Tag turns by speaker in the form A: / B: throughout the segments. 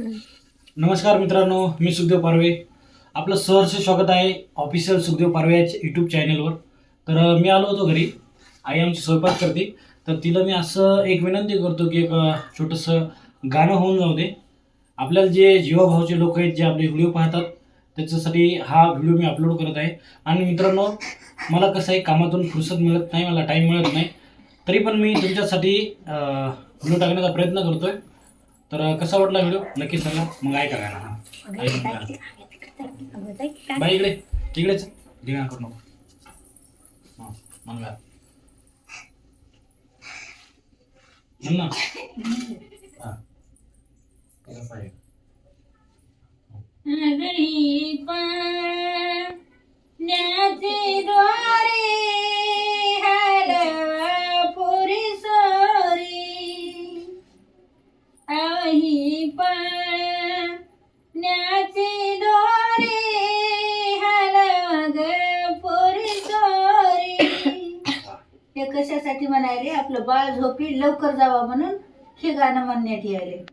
A: नमस्कार मित्रांनो मी सुखदेव पारवे. आपलं सहर्ष स्वागत आहे ऑफिशियल सुखदेव पारवे यूट्यूब चॅनलवर तर मी आलो होतो घरी. आई आमची स्वयंपाक करते. तर तिला मी असं एक विनंती करतो की एक छोटंसं गाणं होऊन जाऊ दे. आपल्याला जे जीवाभावचे लोक आहेत जे आपले व्हिडिओ पाहतात त्याच्यासाठी हा व्हिडिओ मी अपलोड करत आहे. आणि मित्रांनो मला कसं आहे कामातून फुरसत मिळत नाही मला टाईम मिळत नाही. तरी पण मी तुमच्यासाठी व्हिडिओ टाकण्याचा प्रयत्न करतो आहे तर कसा वाटला व्हिडिओ? नक्की सांगा. मग ऐका गाणं हा. बाई इकडे. इकडेच धिंगाणा करू नको. हा मग गा. म्हण ना.
B: कशासाठी म्हणाले आपलं बाळ झोपी लवकर जावा म्हणून हे गाणं म्हणण्यात यायले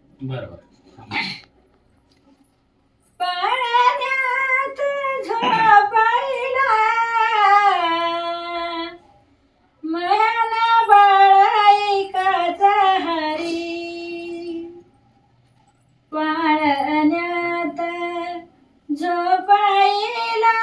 B: पाण्यात झोपायला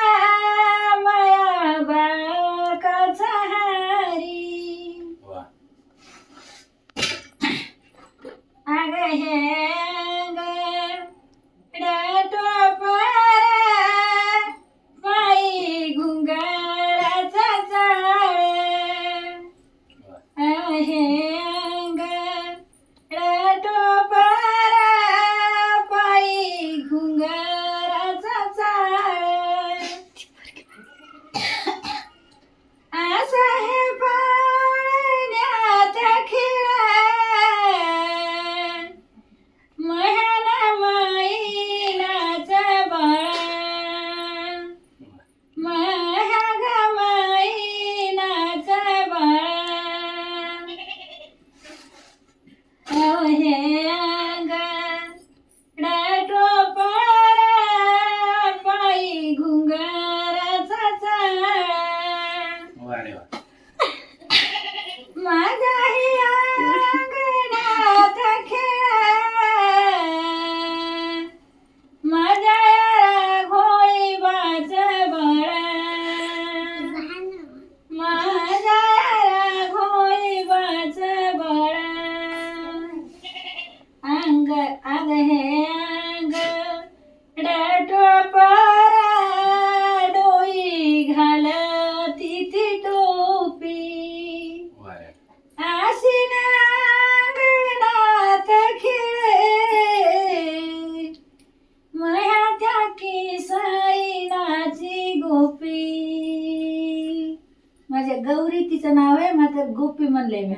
B: गौरी तिचं नाव आहे मात्र गोपी म्हणले मी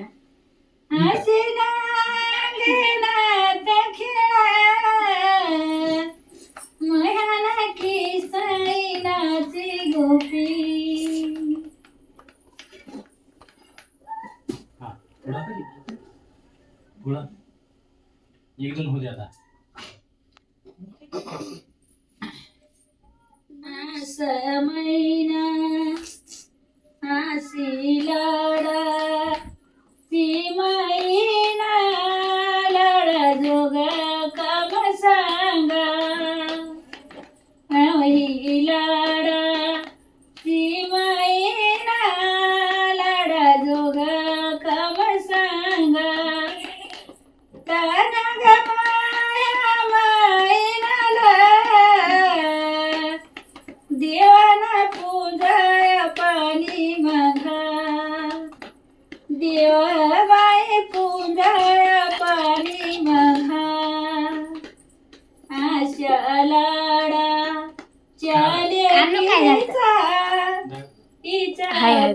B: आशिना देवाबाई पूजाय पाणी मागा आशा लाडा चालेचा तिचा
C: हाय,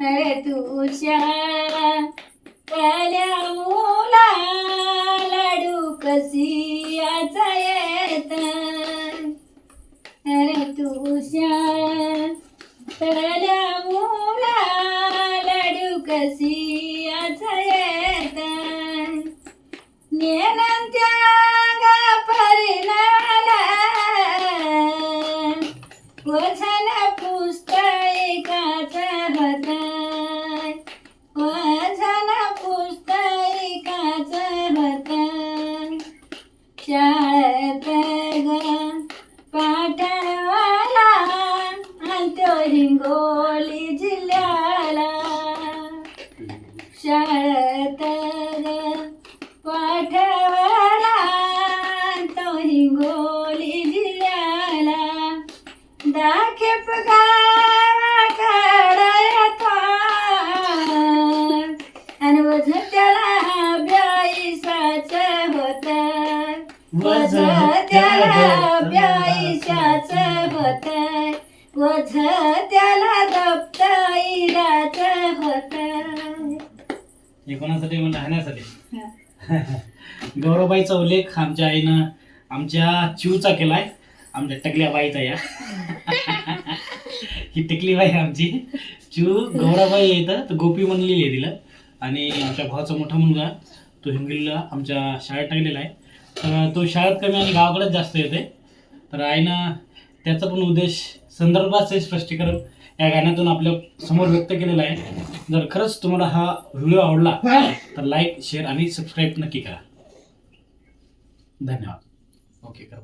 B: अरे तुषारा मुला लाडू कसियाचा ये Selamat वझ त्याला ब्याईसाच होत वझ त्याला दप्तराच होत.
A: हे कोणासाठी म्हणलं राहण्यासाठी गौरवबाईचा उल्लेख आमच्या आईनं आमच्या चिवचा केलाय. आमच्या टकल्या बाईचा या ही टिकली बाई आमची. चिव गौराबाई येतं तर गोपी म्हणलेली आहे तिला. आणि आमच्या भावाचा मोठा मुलगा तो हिंगलीला आमच्या शाळेत टाकलेला आहे. तर तो शाळेत कमी आणि गावाकडेच जास्त येते तर आईनं त्याचा पण उद्देश संदर्भाचे स्पष्टीकरण या गाण्यातून आपल्यासमोर व्यक्त केलेला आहे. जर खरंच तुम्हाला हा व्हिडिओ आवडला तर लाईक शेअर आणि सबस्क्राईब नक्की करा. धन्यवाद. ओके कर